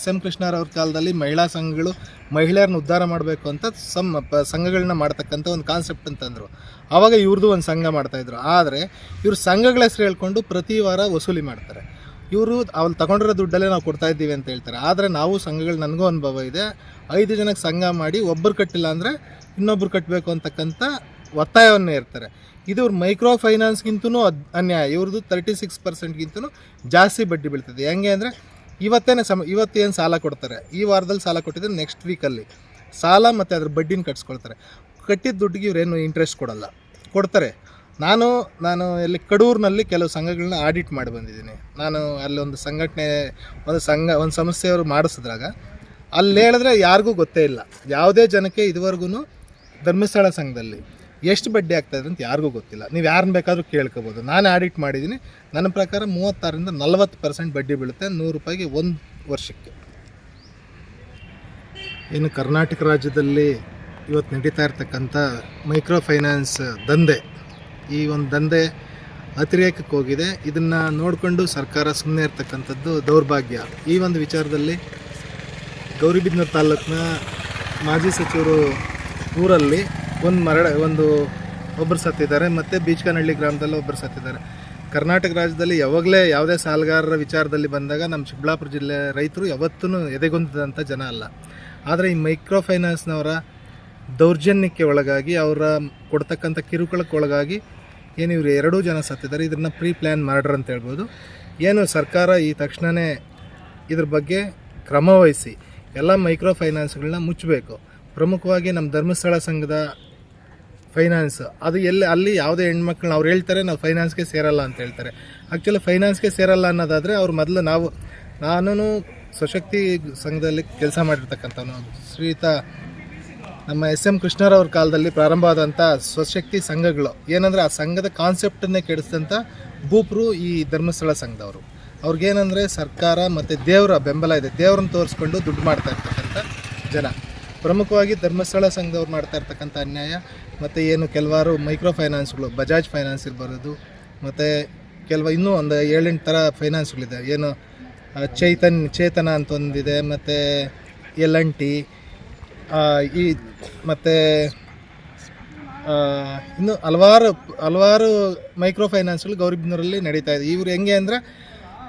S M ಕೃಷ್ಣರವ್ರ ಕಾಲದಲ್ಲಿ ಮಹಿಳಾ ಸಂಘಗಳು ಮಹಿಳೆಯರನ್ನ ಉದ್ಧಾರ ಮಾಡಬೇಕು ಅಂತ ಸಮ್ ಸಂಘಗಳನ್ನ ಮಾಡ್ತಕ್ಕಂಥ ಒಂದು ಕಾನ್ಸೆಪ್ಟ್ ಅಂತಂದರು. ಆವಾಗ ಇವ್ರದ್ದು ಒಂದು ಸಂಘ ಮಾಡ್ತಾಯಿದ್ರು ಆದರೆ ಇವರು ಸಂಘಗಳ ಹೆಸರು ಹೇಳ್ಕೊಂಡು ಪ್ರತಿ ವಾರ ವಸೂಲಿ ಮಾಡ್ತಾರೆ. ಇವರು ಅವ್ರು ತಗೊಂಡಿರೋ ದುಡ್ಡಲ್ಲೇ ನಾವು ಕೊಡ್ತಾ ಇದ್ದೀವಿ ಅಂತ ಹೇಳ್ತಾರೆ. ಆದರೆ ನಾವು ಸಂಘಗಳು ನನಗೂ ಅನುಭವ ಇದೆ. ಐದು ಜನಕ್ಕೆ ಸಂಘ ಮಾಡಿ ಒಬ್ಬರು ಕಟ್ಟಿಲ್ಲ ಅಂದರೆ ಇನ್ನೊಬ್ರು ಕಟ್ಟಬೇಕು ಅಂತಕ್ಕಂಥ ಒತ್ತಾಯವನ್ನೇ ಇರ್ತಾರೆ. ಇದು ಇವ್ರ ಮೈಕ್ರೋ ಫೈನಾನ್ಸ್ಗಿಂತೂ ಅನ್ಯಾಯ. ಇವ್ರದ್ದು ತರ್ಟಿ ಸಿಕ್ಸ್ ಪರ್ಸೆಂಟ್ಗಿಂತೂ ಜಾಸ್ತಿ ಬಡ್ಡಿ ಬೀಳ್ತದೆ. ಹೆಂಗೆ ಅಂದರೆ ಇವತ್ತೇನೆ ಸಮ ಇವತ್ತೇನು ಸಾಲ ಕೊಡ್ತಾರೆ? ಈ ವಾರದಲ್ಲಿ ಸಾಲ ಕೊಟ್ಟಿದ್ರೆ ನೆಕ್ಸ್ಟ್ ವೀಕಲ್ಲಿ ಸಾಲ ಮತ್ತು ಅದ್ರ ಬಡ್ಡಿನ ಕಟ್ಸ್ಕೊಳ್ತಾರೆ. ಕಟ್ಟಿದ ದುಡ್ಡಿಗೆ ಇವರೇನು ಇಂಟ್ರೆಸ್ಟ್ ಕೊಡಲ್ಲ. ಕೊಡ್ತಾರೆ. ನಾನು ನಾನು ಇಲ್ಲಿ ಕಡೂರಿನಲ್ಲಿ ಕೆಲವು ಸಂಘಗಳನ್ನ ಆಡಿಟ್ ಮಾಡಿ ಬಂದಿದ್ದೀನಿ. ನಾನು ಅಲ್ಲಿ ಒಂದು ಸಂಘಟನೆ, ಒಂದು ಸಂಘ, ಒಂದು ಸಂಸ್ಥೆಯವರು ಮಾಡಿಸಿದ್ರಾಗ, ಅಲ್ಲಿ ಹೇಳಿದ್ರೆ ಯಾರಿಗೂ ಗೊತ್ತೇ ಇಲ್ಲ. ಯಾವುದೇ ಜನಕ್ಕೆ ಇದುವರೆಗೂ ಧರ್ಮಸ್ಥಳ ಸಂಘದಲ್ಲಿ ಎಷ್ಟು ಬಡ್ಡಿ ಆಗ್ತಾಯಿದೆ ಅಂತ ಯಾರಿಗೂ ಗೊತ್ತಿಲ್ಲ. ನೀವು ಯಾರನ್ನ ಬೇಕಾದರೂ ಕೇಳ್ಕೊಬೋದು. ನಾನು ಆಡಿಟ್ ಮಾಡಿದ್ದೀನಿ ನನ್ನ ಪ್ರಕಾರ ಮೂವತ್ತಾರರಿಂದ ನಲವತ್ತು ಪರ್ಸೆಂಟ್ ಬಡ್ಡಿ ಬೀಳುತ್ತೆ ನೂರು ರೂಪಾಯಿಗೆ ಒಂದು ವರ್ಷಕ್ಕೆ. ಇನ್ನು ಕರ್ನಾಟಕ ರಾಜ್ಯದಲ್ಲಿ ಇವತ್ತು ನಡೀತಾ ಇರ್ತಕ್ಕಂಥ ಮೈಕ್ರೋ ಫೈನಾನ್ಸ್ ದಂಧೆ. ಈ ಒಂದು ದಂಧೆ ಅತಿರೇಕಕ್ಕೆ ಹೋಗಿದೆ. ಇದನ್ನು ನೋಡಿಕೊಂಡು ಸರ್ಕಾರ ಸುಮ್ಮನೆ ಇರ್ತಕ್ಕಂಥದ್ದು ದೌರ್ಭಾಗ್ಯ. ಈ ಒಂದು ವಿಚಾರದಲ್ಲಿ ಗೌರಿಬಿದನೂರು ತಾಲೂಕಿನ ಮಾಜಿ ಸಚಿವರು ಊರಲ್ಲಿ ಒಂದು ಮರಳ, ಒಂದು ಒಬ್ಬರು ಸತ್ತಿದ್ದಾರೆ, ಮತ್ತು ಬೀಚ್ಕನಹಳ್ಳಿ ಗ್ರಾಮದಲ್ಲಿ ಒಬ್ಬರು ಸತ್ತಿದ್ದಾರೆ. ಕರ್ನಾಟಕ ರಾಜ್ಯದಲ್ಲಿ ಯಾವಾಗಲೇ ಯಾವುದೇ ಸಾಲಗಾರರ ವಿಚಾರದಲ್ಲಿ ಬಂದಾಗ ನಮ್ಮ ಚಿಕ್ಕಬಳ್ಳಾಪುರ ಜಿಲ್ಲೆ ರೈತರು ಯಾವತ್ತೂ ಎದೆಗೊಂದಂಥ ಜನ ಅಲ್ಲ. ಆದರೆ ಈ ಮೈಕ್ರೋ ಫೈನಾನ್ಸ್ನವರ ದೌರ್ಜನ್ಯಕ್ಕೆ ಒಳಗಾಗಿ, ಅವರ ಕೊಡ್ತಕ್ಕಂಥ ಕಿರುಕುಳಕ್ಕೆ ಒಳಗಾಗಿ ಏನು ಇವರು ಎರಡೂ ಜನ ಸತ್ತಿದ್ದಾರೆ. ಇದನ್ನು ಪ್ರೀ ಪ್ಲ್ಯಾನ್ ಮರ್ಡರ್ ಅಂತ ಹೇಳ್ಬೋದು. ಏನು ಸರ್ಕಾರ ಈ ತಕ್ಷಣವೇ ಇದ್ರ ಬಗ್ಗೆ ಕ್ರಮವಹಿಸಿ ಎಲ್ಲ ಮೈಕ್ರೋ ಫೈನಾನ್ಸ್ಗಳನ್ನ ಮುಚ್ಚಬೇಕು. ಪ್ರಮುಖವಾಗಿ ನಮ್ಮ ಧರ್ಮಸ್ಥಳ ಸಂಘದ ಫೈನಾನ್ಸ್ ಅದು ಎಲ್ಲಿ, ಅಲ್ಲಿ ಯಾವುದೇ ಹೆಣ್ಮಕ್ಳನ್ನ ಅವ್ರು ಹೇಳ್ತಾರೆ, ನಾವು ಫೈನಾನ್ಸ್ಗೆ ಸೇರಲ್ಲ ಅಂತ ಹೇಳ್ತಾರೆ. ಆ್ಯಕ್ಚುಲಿ ಫೈನಾನ್ಸ್ಗೆ ಸೇರಲ್ಲ ಅನ್ನೋದಾದರೆ ಅವ್ರು ಮೊದಲು ನಾವು ನಾನು ಸ್ವಶಕ್ತಿ ಸಂಘದಲ್ಲಿ ಕೆಲಸ ಮಾಡಿರ್ತಕ್ಕಂಥವನು ಶ್ರೀತಾ, ನಮ್ಮ ಎಸ್ ಎಂ ಕೃಷ್ಣರವ್ರ ಕಾಲದಲ್ಲಿ ಪ್ರಾರಂಭವಾದಂಥ ಸ್ವಶಕ್ತಿ ಸಂಘಗಳು. ಏನಂದರೆ ಆ ಸಂಘದ ಕಾನ್ಸೆಪ್ಟನ್ನೇ ಕೆಡಿಸಿದಂಥ ಭೂಪ್ರು ಈ ಧರ್ಮಸ್ಥಳ ಸಂಘದವರು. ಅವ್ರಿಗೇನಂದರೆ ಸರ್ಕಾರ ಮತ್ತು ದೇವರ ಬೆಂಬಲ ಇದೆ. ದೇವ್ರನ್ನ ತೋರಿಸ್ಕೊಂಡು ದುಡ್ಡು ಮಾಡ್ತಾ ಇರ್ತಕ್ಕಂಥ ಜನ. ಪ್ರಮುಖವಾಗಿ ಧರ್ಮಸ್ಥಳ ಸಂಘದವ್ರು ಮಾಡ್ತಾ ಇರ್ತಕ್ಕಂಥ ಅನ್ಯಾಯ, ಮತ್ತು ಏನು ಕೆಲವಾರು ಮೈಕ್ರೋ ಫೈನಾನ್ಸ್ಗಳು ಬಜಾಜ್ ಫೈನಾನ್ಸ್ ಬರೋದು ಮತ್ತು ಕೆಲವು ಇನ್ನೂ ಒಂದು ಏಳೆಂಟು ಥರ ಫೈನಾನ್ಸ್ಗಳಿದೆ. ಏನು ಚೈತನ್, ಚೇತನ ಅಂತ ಒಂದಿದೆ, ಮತ್ತು ಎಲ್ ಎನ್ ಟಿ ಈ, ಮತ್ತು ಇನ್ನು ಹಲವಾರು ಹಲವಾರು ಮೈಕ್ರೋ ಫೈನಾನ್ಸ್ಗಳು ಗೌರಿಬಿದನೂರಲ್ಲಿ ನಡೀತಾ ಇದೆ. ಇವ್ರು ಹೆಂಗೆ ಅಂದರೆ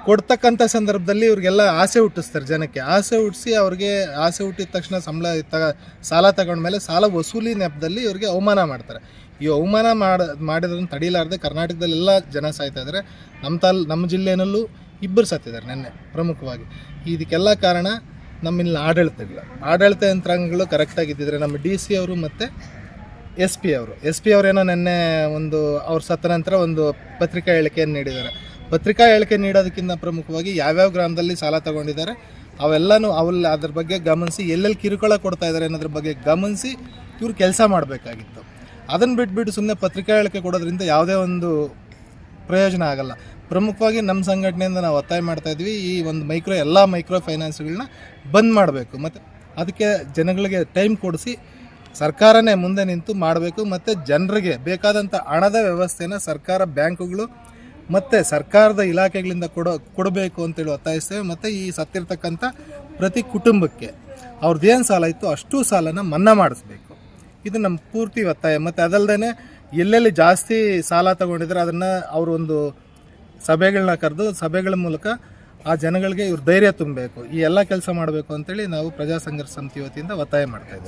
ಕೊಡ್ತಕ್ಕಂಥ ಸಂದರ್ಭದಲ್ಲಿ ಇವ್ರಿಗೆಲ್ಲ ಆಸೆ ಹುಟ್ಟಿಸ್ತಾರೆ ಜನಕ್ಕೆ. ಆಸೆ ಹುಟ್ಟಿಸಿ ಅವ್ರಿಗೆ ಆಸೆ ಹುಟ್ಟಿದ ತಕ್ಷಣ ಸಂಬಳ ತಗ ಸಾಲ ತಗೊಂಡ್ಮೇಲೆ ಸಾಲ ವಸೂಲಿ ನೆಪದಲ್ಲಿ ಇವ್ರಿಗೆ ಅವಮಾನ ಮಾಡ್ತಾರೆ. ಈ ಅವಮಾನ ಮಾಡ, ಮಾಡಿದ್ರನ್ನ ತಡೀಲಾರ್ದೆ ಕರ್ನಾಟಕದಲ್ಲೆಲ್ಲ ಜನ ಸಾಯ್ತಾ ಇದ್ದಾರೆ ನಮ್ಮ ತಾಲ್ ನಮ್ಮ ಜಿಲ್ಲೆನಲ್ಲೂ ಇಬ್ಬರು ಸತ್ತಿದ್ದಾರೆ ನೆನ್ನೆ, ಪ್ರಮುಖವಾಗಿ. ಇದಕ್ಕೆಲ್ಲ ಕಾರಣ ಆಡಳಿತ ಇಲ್ಲ ಆಡಳಿತ ಯಂತ್ರಾಂಗಗಳು ಕರೆಕ್ಟಾಗಿದ್ದಿದ್ರೆ ನಮ್ಮ ಡಿ ಸಿ ಅವರು ಮತ್ತು ಎಸ್ ಪಿ ಅವರು. ಎಸ್ ಪಿ ಅವರೇನೋ ನಿನ್ನೆ ಒಂದು ಅವ್ರು ಸತ್ತ ನಂತರ ಒಂದು ಪತ್ರಿಕಾ ಹೇಳಿಕೆಯನ್ನು ನೀಡಿದ್ದಾರೆ. ಪತ್ರಿಕಾ ಹೇಳಿಕೆ ನೀಡೋದಕ್ಕಿಂತ ಪ್ರಮುಖವಾಗಿ ಯಾವ್ಯಾವ ಗ್ರಾಮದಲ್ಲಿ ಸಾಲ ತಗೊಂಡಿದ್ದಾರೆ, ಅವೆಲ್ಲನೂ ಅವಲ್ಲಿ ಅದ್ರ ಬಗ್ಗೆ ಗಮನಿಸಿ, ಎಲ್ಲೆಲ್ಲಿ ಕಿರುಕುಳ ಕೊಡ್ತಾ ಇದ್ದಾರೆ ಅನ್ನೋದ್ರ ಬಗ್ಗೆ ಗಮನಿಸಿ ಇವ್ರು ಕೆಲಸ ಮಾಡಬೇಕಾಗಿತ್ತು. ಅದನ್ನು ಬಿಟ್ಬಿಟ್ಟು ಸುಮ್ಮನೆ ಪತ್ರಿಕಾ ಹೇಳಿಕೆ ಕೊಡೋದ್ರಿಂದ ಯಾವುದೇ ಒಂದು ಪ್ರಯೋಜನ ಆಗಲ್ಲ. ಪ್ರಮುಖವಾಗಿ ನಮ್ಮ ಸಂಘಟನೆಯಿಂದ ನಾವು ಒತ್ತಾಯ ಮಾಡ್ತಾ ಇದ್ವಿ, ಈ ಒಂದು ಮೈಕ್ರೋ, ಎಲ್ಲ ಮೈಕ್ರೋ ಫೈನಾನ್ಸ್ಗಳನ್ನ ಬಂದ್ ಮಾಡಬೇಕು. ಮತ್ತು ಅದಕ್ಕೆ ಜನಗಳಿಗೆ ಟೈಮ್ ಕೊಡಿಸಿ ಸರ್ಕಾರನೇ ಮುಂದೆ ನಿಂತು ಮಾಡಬೇಕು. ಮತ್ತು ಜನರಿಗೆ ಬೇಕಾದಂಥ ಹಣದ ವ್ಯವಸ್ಥೆನ ಸರ್ಕಾರ ಬ್ಯಾಂಕುಗಳು ಮತ್ತು ಸರ್ಕಾರದ ಇಲಾಖೆಗಳಿಂದ ಕೊಡೋ ಕೊಡಬೇಕು ಅಂತೇಳಿ ಒತ್ತಾಯಿಸ್ತೇವೆ ಮತ್ತು ಈ ಸತ್ತಿರ್ತಕ್ಕಂಥ ಪ್ರತಿ ಕುಟುಂಬಕ್ಕೆ ಅವ್ರದ್ದೇನು ಸಾಲ ಇತ್ತು ಅಷ್ಟು ಸಾಲನ ಮನ್ನಾ ಮಾಡಿಸ್ಬೇಕು. ಇದು ನಮ್ಮ ಪೂರ್ತಿ ಒತ್ತಾಯ. ಮತ್ತು ಅದಲ್ಲದೆ ಎಲ್ಲೆಲ್ಲಿ ಜಾಸ್ತಿ ಸಾಲ ತಗೊಂಡಿದ್ರೆ ಅದನ್ನು ಅವರು ಒಂದು ಸಭೆಗಳನ್ನ ಕರೆದು ಸಭೆಗಳ ಮೂಲಕ ಆ ಜನಗಳಿಗೆ ಇವ್ರು ಧೈರ್ಯ ತುಂಬಬೇಕು. ಈ ಎಲ್ಲ ಕೆಲಸ ಮಾಡಬೇಕು ಅಂತೇಳಿ ನಾವು ಪ್ರಜಾ ಸಂಘರ್ಷ ಸಮಿತಿ ವತಿಯಿಂದ ಒತ್ತಾಯ ಮಾಡ್ತಾ ಇದ್ದೀವಿ.